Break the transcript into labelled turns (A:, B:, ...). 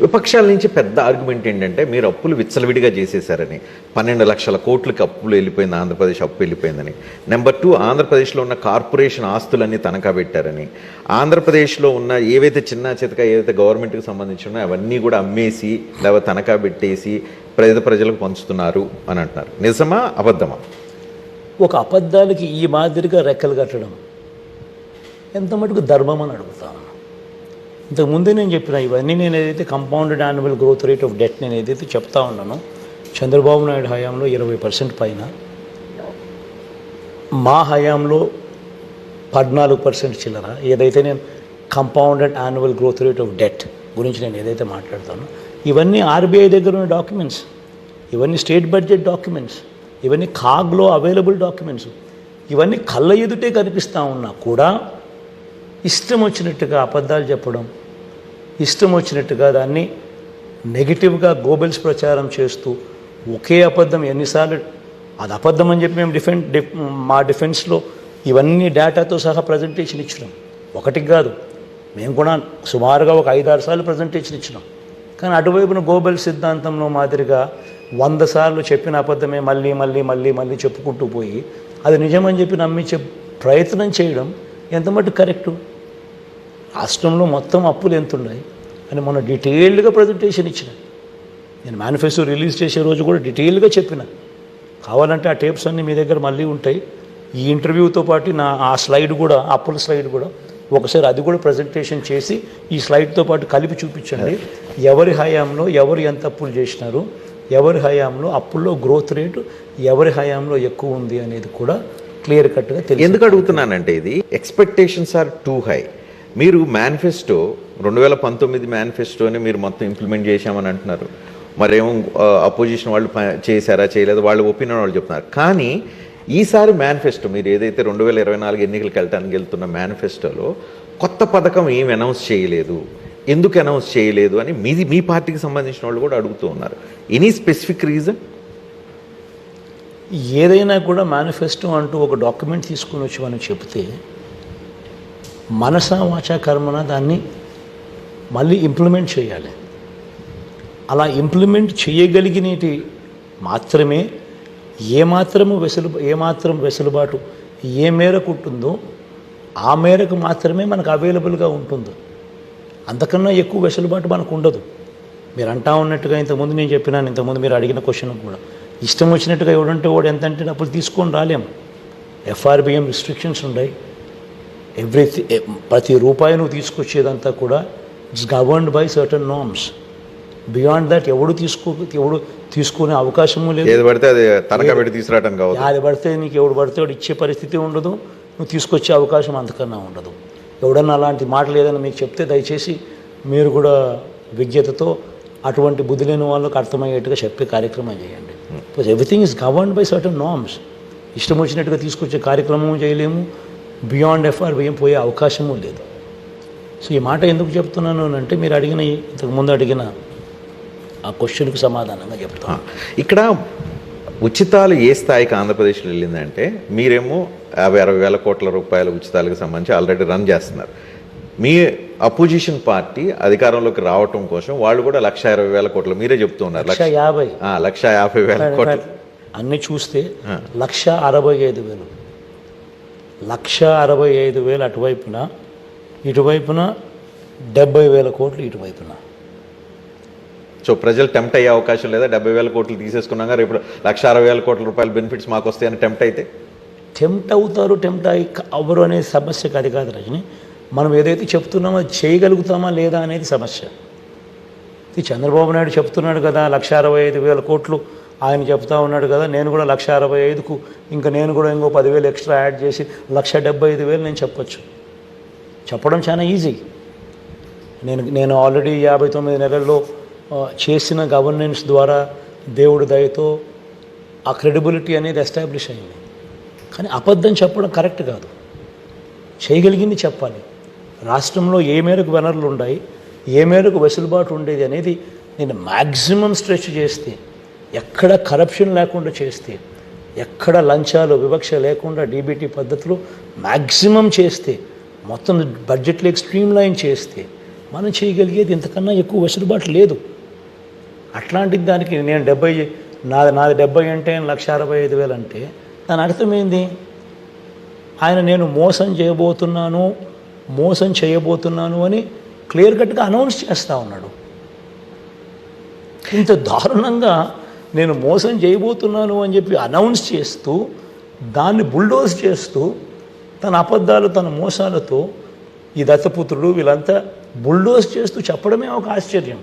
A: విపక్షాల నుంచి పెద్ద ఆర్గ్యుమెంట్ ఏంటంటే మీరు అప్పులు విచ్చలవిడిగా చేసేశారని. పన్నెండు లక్షల కోట్లకి అప్పులు వెళ్ళిపోయింది ఆంధ్రప్రదేశ్ అప్పు వెళ్ళిపోయిందని. నెంబర్ టూ ఆంధ్రప్రదేశ్లో ఉన్న కార్పొరేషన్ ఆస్తులన్నీ తనఖా పెట్టారని. ఆంధ్రప్రదేశ్లో ఉన్న ఏవైతే చిన్న చితక ఏవైతే గవర్నమెంట్కి సంబంధించి ఉన్నాయో అవన్నీ కూడా అమ్మేసి లేకపోతే తనఖా పెట్టేసి పేద ప్రజలకు పంచుతున్నారు అని అంటున్నారు. నిజమా అబద్ధమా?
B: ఒక అబద్ధాలకి ఈ మాదిరిగా రెక్కలు కట్టడం ఎంత మటుకు ధర్మం అని అడుగుతాను. ఇంతకు ముందే నేను చెప్పిన ఇవన్నీ నేను ఏదైతే compounded annual growth rate of debt నేను ఏదైతే చెప్తా ఉన్నానో చంద్రబాబు నాయుడు హయాంలో ఇరవై పర్సెంట్ పైన మా హయాంలో పద్నాలుగు పర్సెంట్ చిల్లర. ఏదైతే నేను compounded annual growth rate of debt గురించి నేను ఏదైతే మాట్లాడతానో ఇవన్నీ ఆర్బీఐ దగ్గర ఉన్న డాక్యుమెంట్స్ ఇవన్నీ స్టేట్ బడ్జెట్ డాక్యుమెంట్స్ ఇవన్నీ కాగ్లో అవైలబుల్ డాక్యుమెంట్స్ ఇవన్నీ కళ్ళ ఎదుటే కనిపిస్తూ ఉన్నా కూడా ఇష్టం వచ్చినట్టుగా అబద్ధాలు చెప్పడం ఇష్టం వచ్చినట్టుగా దాన్ని నెగిటివ్గా గోబెల్స్ ప్రచారం చేస్తూ ఒకే అబద్ధం ఎన్నిసార్లు అది అబద్ధం అని చెప్పి మేము డిఫెన్ మా డిఫెన్స్లో ఇవన్నీ డేటాతో సహా ప్రజెంటేషన్ ఇచ్చినాం. ఒకటికి కాదు మేము కూడా సుమారుగా ఒక ఐదారు సార్లు ప్రజెంటేషన్ ఇచ్చినాం. కానీ అటువైపున గోబెల్ సిద్ధాంతంలో మాదిరిగా వంద సార్లు చెప్పిన అబద్ధమే మళ్ళీ మళ్ళీ మళ్ళీ మళ్ళీ చెప్పుకుంటూ పోయి అది నిజమని చెప్పి నమ్మించే ప్రయత్నం చేయడం ఎంత కరెక్టు? రాష్ట్రంలో మొత్తం అప్పులు ఎంత ఉన్నాయి అని మొన్న డీటెయిల్డ్గా ప్రజెంటేషన్ ఇచ్చిన. నేను మేనిఫెస్టో రిలీజ్ చేసే రోజు కూడా డీటెయిల్గా చెప్పిన. కావాలంటే ఆ టేప్స్ అన్నీ మీ దగ్గర మళ్ళీ ఉంటాయి. ఈ ఇంటర్వ్యూతో పాటు నా ఆ స్లైడ్ కూడా అప్పుల స్లైడ్ కూడా ఒకసారి అది కూడా ప్రజెంటేషన్ చేసి ఈ స్లైడ్తో పాటు కలిపి చూపించండి. ఎవరి హయాంలో ఎవరు ఎంత అప్పులు చేసినారు? ఎవరి హయాంలో అప్పుల్లో గ్రోత్ రేటు ఎవరి హయాంలో ఎక్కువ ఉంది అనేది కూడా క్లియర్ కట్గా తెలియదు
A: ఎందుకు అడుగుతున్నానంటే ఇది? Expectations are too high. మీరు మేనిఫెస్టో రెండు వేల పంతొమ్మిది మేనిఫెస్టోని మీరు మొత్తం ఇంప్లిమెంట్ చేశామని అంటున్నారు. మరేమో అపోజిషన్ వాళ్ళు చేశారా చేయలేదు వాళ్ళు ఒపీనియన్ వాళ్ళు చెప్తున్నారు. కానీ ఈసారి మేనిఫెస్టో మీరు ఏదైతే రెండు వేల ఇరవై నాలుగు ఎన్నికలకు వెళ్ళటానికి వెళ్తున్న మేనిఫెస్టోలో కొత్త పథకం ఏం అనౌన్స్ చేయలేదు. ఎందుకు అనౌన్స్ చేయలేదు అని మీది మీ పార్టీకి సంబంధించిన వాళ్ళు కూడా అడుగుతూ ఉన్నారు. ఎనీ స్పెసిఫిక్ రీజన్
B: ఏదైనా కూడా మేనిఫెస్టో అంటూ ఒక డాక్యుమెంట్ తీసుకుని వచ్చి మనం చెబితే మనస వాచ కర్మన దాన్ని మళ్ళీ ఇంప్లిమెంట్ చేయాలి. అలా ఇంప్లిమెంట్ చేయగలిగినటి మాత్రమే ఏమాత్రము వెసులు ఏమాత్రం వెసులుబాటు ఏ మేరకు ఉంటుందో ఆ మేరకు మాత్రమే మనకు అవైలబుల్గా ఉంటుంది. అంతకన్నా ఎక్కువ వెసులుబాటు మనకు ఉండదు. మీరు అంటా ఉన్నట్టుగా ఇంతకుముందు నేను చెప్పినాను ఇంతకుముందు మీరు అడిగిన క్వశ్చన్ కూడా. ఇష్టం వచ్చినట్టుగా ఎవడంటే వాడు ఎంత అంటే డబ్బులు తీసుకొని రాలేము. ఎఫ్ఆర్బిఎం రిస్ట్రిక్షన్స్ ఉన్నాయి ఎవ్రీ ప్రతి రూపాయి నువ్వు తీసుకొచ్చేదంతా కూడా it's governed by certain norms beyond that ఎవడు తీసుకో ఎవడు తీసుకునే అవకాశము లేదు.
A: ఏది పడితే అది తనఖా పెట్టి తీసుకురావడం కావచ్చు
B: అది పడితే నీకు ఎవడు పడితే వాడు ఇచ్చే పరిస్థితి ఉండదు. నువ్వు తీసుకొచ్చే అవకాశం అంతకన్నా ఉండదు. ఎవడన్నా అలాంటి మాటలు ఏదైనా మీకు చెప్తే దయచేసి మీరు కూడా విజ్ఞతతో అటువంటి బుద్ధి లేని వాళ్ళకి అర్థమయ్యేట్టుగా చెప్పే కార్యక్రమం చేయండి. Because everything is governed by certain norms ఇష్టం వచ్చినట్టుగా తీసుకొచ్చే కార్యక్రమం చేయలేము. బియాండ్ ఎఫ్ఆర్ ఏం పోయే అవకాశము లేదు. సో ఈ మాట ఎందుకు చెప్తున్నాను అంటే మీరు అడిగిన ఇంతకుముందు అడిగిన ఆ క్వశ్చన్కి సమాధానంగా చెప్తాను.
A: ఇక్కడ ఉచితాలు ఏ స్థాయికి ఆంధ్రప్రదేశ్లో వెళ్ళిందంటే మీరేమో యాభై అరవై వేల కోట్ల రూపాయల ఉచితాలకు సంబంధించి ఆల్రెడీ రన్ చేస్తున్నారు. మీ అపోజిషన్ పార్టీ అధికారంలోకి రావటం కోసం వాళ్ళు కూడా లక్ష ఇరవై వేల కోట్లు మీరే చెప్తూ ఉన్నారు.
B: లక్ష యాభై.
A: లక్ష యాభై వేల కోట్లు.
B: అన్ని చూస్తే లక్ష అరవై ఐదు వేలు. లక్ష అరవై ఐదు వేలు అటువైపున ఇటువైపున డెబ్బై వేల కోట్లు ఇటువైపున.
A: సో ప్రజలు టెంప్ట్ అయ్యే అవకాశం లేదా? డెబ్బై వేల కోట్లు తీసేసుకున్నాక రేపు లక్ష అరవై వేల కోట్ల రూపాయల బెనిఫిట్స్ మాకు వస్తాయని టెంప్ట్ అయితే?
B: టెంప్ట్ అవుతారు టెంప్ట్ అయ్యి అవ్వరు అనే సమస్యకు అది కాదు రజని. మనం ఏదైతే చెప్తున్నామో అది చేయగలుగుతామా లేదా అనేది సమస్య. ఇది చంద్రబాబు నాయుడు చెప్తున్నాడు కదా లక్ష అరవై ఐదు వేల కోట్లు ఆయన చెప్తా ఉన్నాడు కదా నేను కూడా లక్ష అరవై ఐదుకు ఇంకా నేను కూడా ఇంకో పదివేలు ఎక్స్ట్రా యాడ్ చేసి లక్ష డెబ్బై ఐదు వేలు నేను చెప్పొచ్చు. చెప్పడం చాలా ఈజీ. నేను నేను ఆల్రెడీ యాభై తొమ్మిది నెలల్లో చేసిన గవర్నెన్స్ ద్వారా దేవుడి దయతో ఆ క్రెడిబిలిటీ అనేది ఎస్టాబ్లిష్ అయింది. కానీ అబద్ధం చెప్పడం కరెక్ట్ కాదు. చేయగలిగింది చెప్పాలి. రాష్ట్రంలో ఏ మేరకు వనరులు ఉన్నాయి ఏ మేరకు వెసులుబాటు ఉండేది అనేది నేను మ్యాక్సిమం స్ట్రెచ్ చేస్తే ఎక్కడ కరప్షన్ లేకుండా చేస్తే ఎక్కడ లంచాలు వివక్ష లేకుండా డీబీటీ పద్ధతులు మ్యాక్సిమం చేస్తే మొత్తం బడ్జెట్లో స్ట్రీమ్ లైన్ చేస్తే మనం చేయగలిగేది ఇంతకన్నా ఎక్కువ వెసులుబాటు లేదు. అట్లాంటి దానికి నేను డెబ్బై నాది నాది డెబ్బై అంటే లక్ష అరవై ఐదు వేలు అంటే దాని అర్థం ఏంది? ఆయన నేను మోసం చేయబోతున్నాను మోసం చేయబోతున్నాను అని క్లియర్ కట్గా అనౌన్స్ చేస్తూ ఉన్నాడు. ఇంత దారుణంగా నేను మోసం చేయబోతున్నాను అని చెప్పి అనౌన్స్ చేస్తూ దాన్ని బుల్డోజ్ చేస్తూ తన అబద్ధాలు తన మోసాలతో ఈ దత్తపుత్రుడు వీళ్ళంతా బుల్డోజ్ చేస్తూ చెప్పడమే ఒక ఆశ్చర్యం.